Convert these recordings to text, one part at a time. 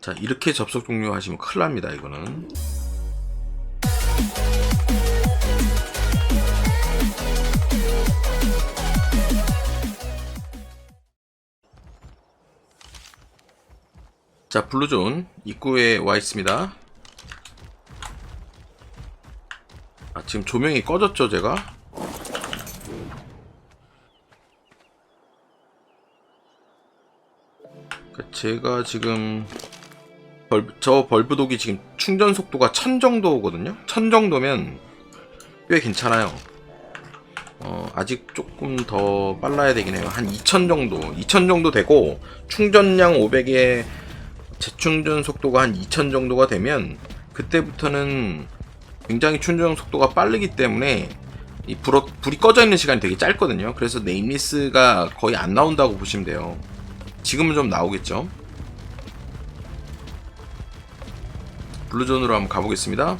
자 이렇게 접속 종료하시면 큰일 납니다 이거는. 자 블루존 입구에 와 있습니다. 아 지금 조명이 꺼졌죠 제가? 그러니까 제가 지금 벌, 저 벌브독이 지금 충전 속도가 1000 정도거든요? 1000 정도면 꽤 괜찮아요. 어, 아직 조금 더 빨라야 되긴 해요. 한 2000 정도 2000 정도 되고 충전량 500에 재충전 속도가 한 2000 정도가 되면 그때부터는 굉장히 충전 속도가 빠르기 때문에 이 불, 불이 꺼져 있는 시간이 되게 짧거든요. 그래서 네임리스가 거의 안 나온다고 보시면 돼요. 지금은 좀 나오겠죠 블루존으로 한번 가보겠습니다.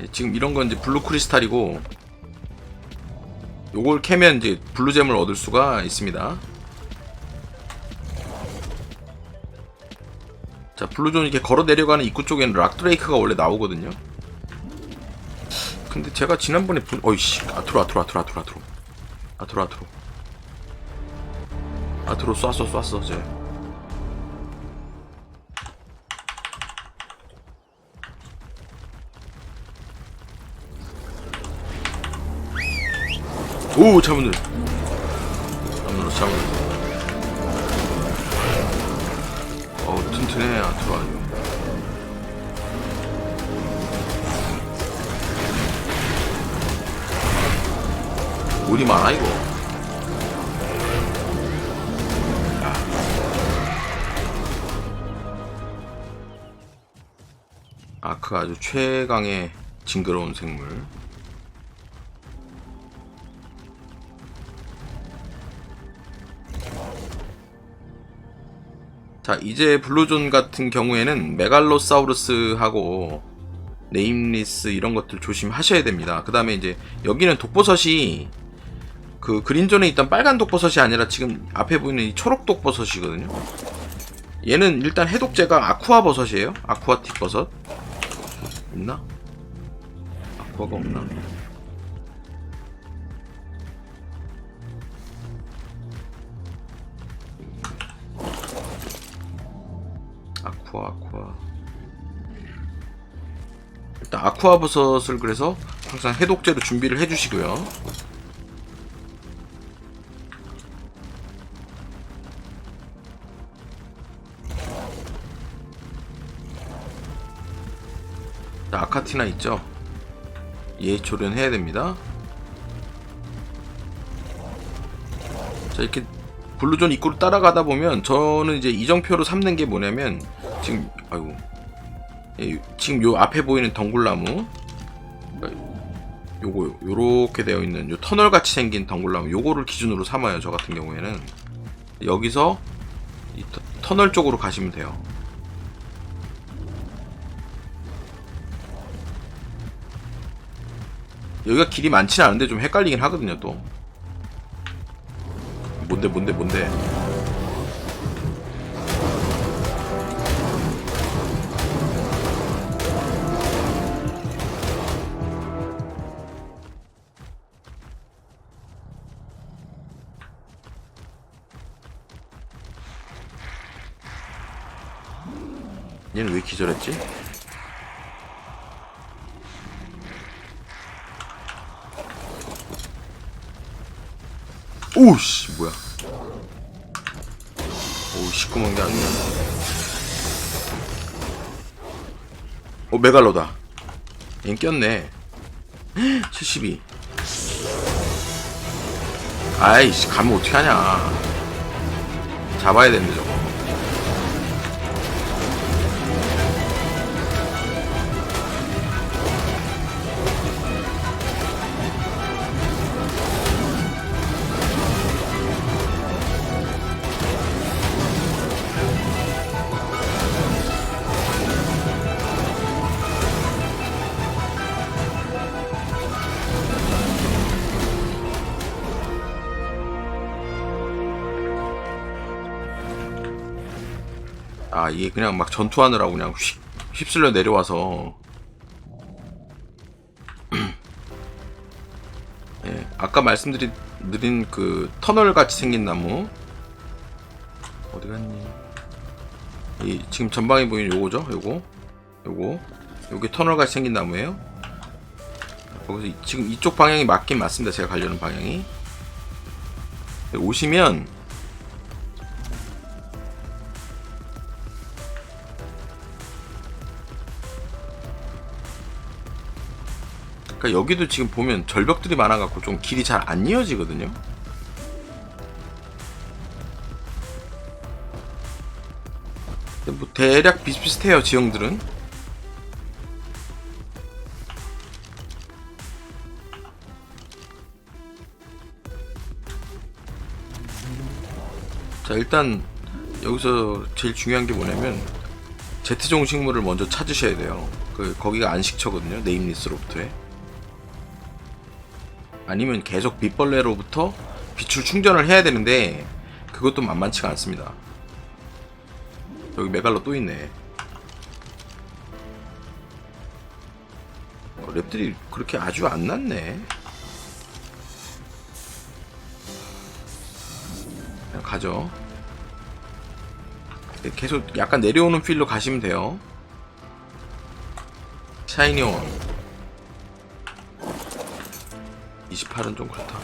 예, 지금 이런 건 이제 블루 크리스탈이고 요걸 캐면 이제 블루잼을 얻을 수가 있습니다. 자 블루존 이렇게 걸어 내려가는 입구 쪽에는 락드레이크가 원래 나오거든요. 근데 제가 지난번에 분... 어이씨 아트로 아트로 아트로 아트로 아트로 아트로 아트로 아 들어 쐈어 쐈어 쟤 오! 차문을 남으로 차문을 어우 튼튼해 아트로 아주. 우리 많아 이거? 아크 아주 최강의 징그러운 생물 자 이제 블루존 같은 경우에는 메갈로사우루스하고 네임리스 이런 것들 조심하셔야 됩니다 그 다음에 이제 여기는 독버섯이 그 그린존에 있던 빨간 독버섯이 아니라 지금 앞에 보이는 이 초록 독버섯이거든요. 얘는 일단 해독제가 아쿠아 버섯이에요. 아쿠아틱 버섯. 있나? 아쿠아가 없나? 아쿠아 아쿠아 일단 아쿠아 버섯을 그래서 항상 해독제로 준비를 해주시고요. 자, 아카티나 있죠? 얘 조련해야 됩니다. 자, 이렇게 블루존 입구를 따라가다 보면 저는 이제 이정표로 삼는 게 뭐냐면 지금 아이고. 예, 지금 요 앞에 보이는 덩굴나무. 요거 요렇게 되어 있는 요 터널 같이 생긴 덩굴나무. 요거를 기준으로 삼아요 저 같은 경우에는. 여기서 이 터, 터널 쪽으로 가시면 돼요 여기가 길이 많지는 않은데 좀 헷갈리긴 하거든요 또 뭔데 뭔데 뭔데 얘는 왜 기절했지? 오씨 뭐야. 오 시꺼먼 게 아니야. 어 메갈로다. 얜 꼈네. 72 아이씨 가면 어떻게 하냐. 잡아야 되는데 저거 이게 그냥 막 전투하느라고 그냥 휩, 휩쓸려 내려와서 예, 아까 말씀드린 드린 그 터널 같이 생긴 나무 어디 갔니? 이 지금 전방에 보이는 요거죠? 요거 요거 요게 터널 같이 생긴 나무예요. 거기서 이- 지금 이쪽 방향이 맞긴 맞습니다. 제가 가려는 방향이 네, 오시면 그러니까 여기도 지금 보면 절벽들이 많아갖고 좀 길이 잘 안 이어지거든요. 뭐 대략 비슷비슷해요 지형들은. 자 일단 여기서 제일 중요한 게 뭐냐면 Z종 식물을 먼저 찾으셔야 돼요. 그 거기가 안식처거든요. 네임리스로부터의. 아니면 계속 빛벌레로부터 빛을 충전을 해야 되는데 그것도 만만치가 않습니다. 여기 메갈로 또 있네. 어, 랩들이 그렇게 아주 안 났네. 그냥 가죠. 네, 계속 약간 내려오는 필로 가시면 돼요. 샤이니 원. 28은 좀 그렇다.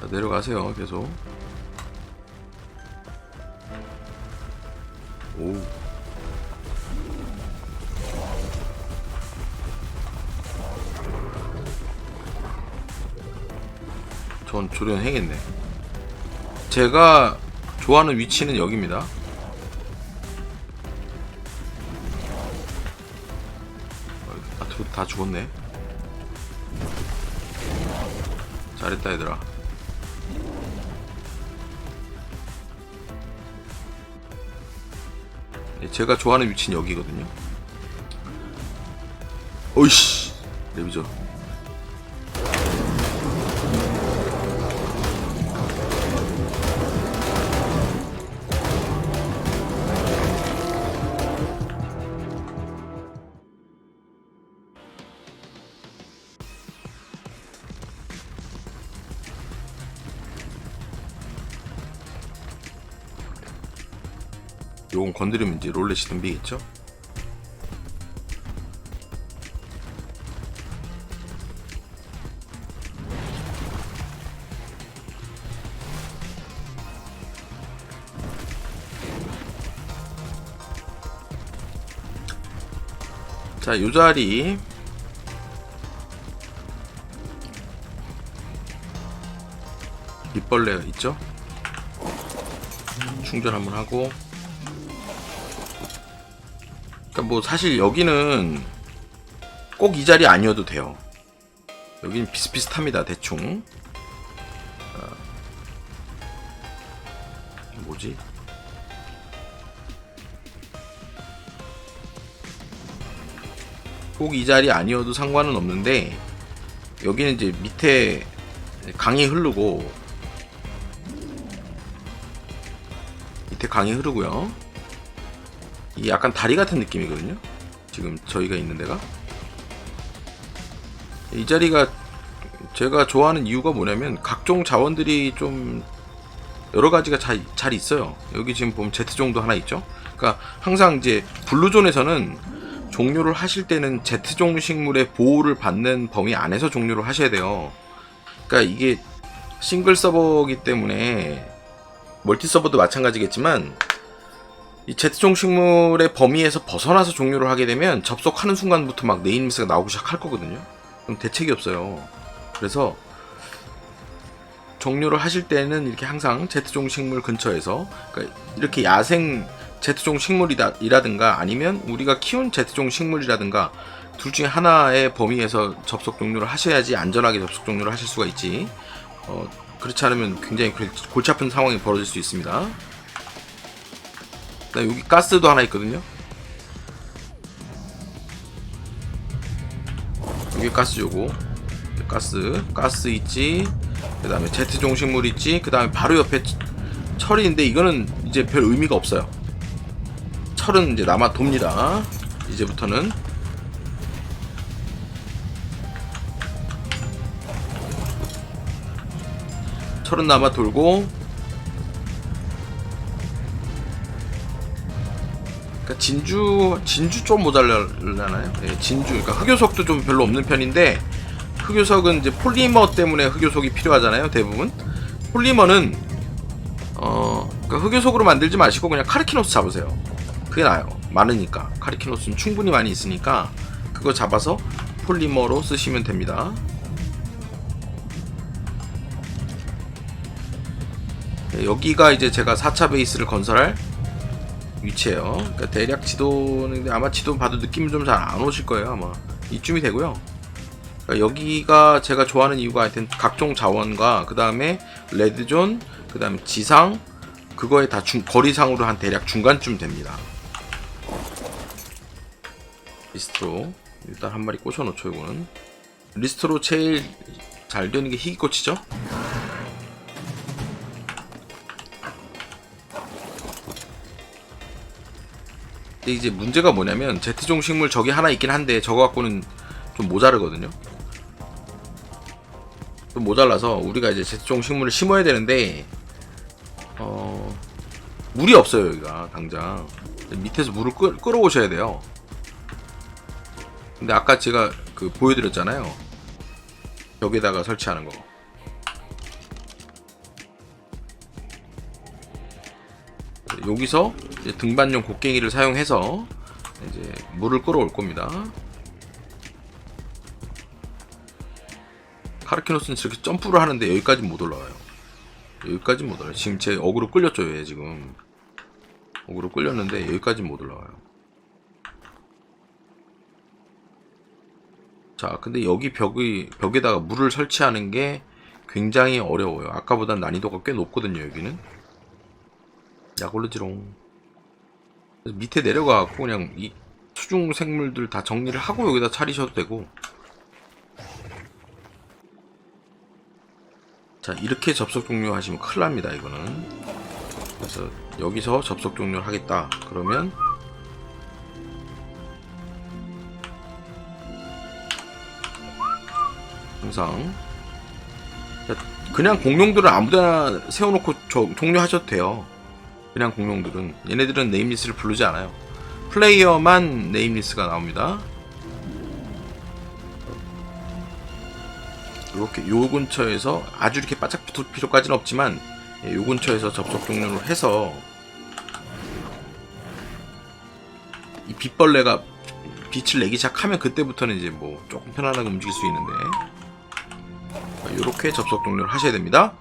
자, 내려가세요, 계속. 오. 전 조련해겠네. 제가 좋아하는 위치는 여기입니다. 아, 두- 다 죽었네. 잘했다 얘들아. 예, 제가 좋아하는 위치는 여기거든요. 어이씨, 레비저. 요건 건드리면 이제 롤렛이 덤비겠죠? 자, 요 자리 밑벌레 있죠? 충전 한번 하고 뭐 사실 여기는 꼭 이 자리 아니어도 돼요. 여기는 비슷비슷합니다. 대충. 어, 뭐지? 꼭 이 자리 아니어도 상관은 없는데 여기는 이제 밑에 강이 흐르고 밑에 강이 흐르고요. 이 약간 다리 같은 느낌이거든요. 지금 저희가 있는 데가 이 자리가 제가 좋아하는 이유가 뭐냐면 각종 자원들이 좀 여러 가지가 잘, 잘 있어요. 여기 지금 보면 Z종도 하나 있죠. 그러니까 항상 이제 블루존에서는 종료를 하실 때는 Z종 식물의 보호를 받는 범위 안에서 종료를 하셔야 돼요. 그러니까 이게 싱글 서버이기 때문에 멀티 서버도 마찬가지겠지만 이 Z종 식물의 범위에서 벗어나서 종료를 하게 되면 접속하는 순간부터 막 네임리스가 나오기 시작할 거거든요. 그럼 대책이 없어요. 그래서 종료를 하실 때는 이렇게 항상 Z종 식물 근처에서 그러니까 이렇게 야생 Z종 식물이라든가 아니면 우리가 키운 Z종 식물이라든가 둘 중에 하나의 범위에서 접속 종료를 하셔야지 안전하게 접속 종료를 하실 수가 있지. 어, 그렇지 않으면 굉장히 골- 골치 아픈 상황이 벌어질 수 있습니다. 나 여기 가스도 하나 있거든요. 여기 가스 요거. 가스, 가스 있지. 그 다음에 제트 종식물 있지. 그 다음에 바로 옆에 철인데 이거는 이제 별 의미가 없어요. 철은 이제 남아 돕니다. 이제부터는 철은 남아 돌고 진주 진주 좀 모자라나요? 예, 진주. 그러니까 흑요석도 좀 별로 없는 편인데 흑요석은 이제 폴리머 때문에 흑요석이 필요하잖아요 대부분. 폴리머는 어 그러니까 흑요석으로 만들지 마시고 그냥 카르키노스 잡으세요. 그게 나아요. 많으니까. 카르키노스는 충분히 많이 있으니까 그거 잡아서 폴리머로 쓰시면 됩니다. 예, 여기가 이제 제가 4차 베이스를 건설할 위치예요. 그러니까 대략 지도는 아마 지도 봐도 느낌 좀잘 안 오실 거예요. 아마 이쯤이 되고요. 그러니까 여기가 제가 좋아하는 이유가 하여튼 각종 자원과 그 다음에 레드존, 그 다음에 지상 그거에 다 중, 거리상으로 한 대략 중간쯤 됩니다. 리스트로 일단 한 마리 꽂아놓죠. 이거는 리스트로 제일 잘 되는 게 희귀꽃이죠. 근데 이제 문제가 뭐냐면 제트 종 식물 저기 하나 있긴 한데 저거 갖고는 좀 모자르거든요. 좀 모자라서 우리가 이제 제트 종 식물을 심어야 되는데 어 물이 없어요 여기가 당장 밑에서 물을 끌, 끌어오셔야 돼요. 근데 아까 제가 그 보여드렸잖아요. 벽에다가 설치하는 거. 여기서 등반용 곡괭이를 사용해서 이제 물을 끌어올 겁니다. 카르키노스는 저렇게 점프를 하는데 여기까지 못 올라와요. 여기까지 못 올라요. 지금 제 어그로 끌렸죠, 얘 지금. 어그로 끌렸는데 여기까지 못 올라와요. 자, 근데 여기 벽이 벽에다가 물을 설치하는 게 굉장히 어려워요. 아까보다 난이도가 꽤 높거든요, 여기는. 약올르지롱. 밑에 내려가갖고 그냥 이 수중 생물들 다 정리를 하고 여기다 차리셔도 되고. 자 이렇게 접속 종료 하시면 큰일 납니다 이거는. 그래서 여기서 접속 종료를 하겠다. 그러면 항상 그냥 공룡들을 아무데나 세워놓고 저- 종료하셔도 돼요. 그냥 공룡들은 얘네들은 네임리스를 부르지 않아요. 플레이어만 네임리스가 나옵니다. 이렇게 요 근처에서 아주 이렇게 바짝 붙을 필요까지는 없지만 예, 요 근처에서 접속 종료를 해서 이 빛벌레가 빛을 내기 시작하면 그때부터는 이제 뭐 조금 편안하게 움직일 수 있는데 이렇게 접속 종료를 하셔야 됩니다.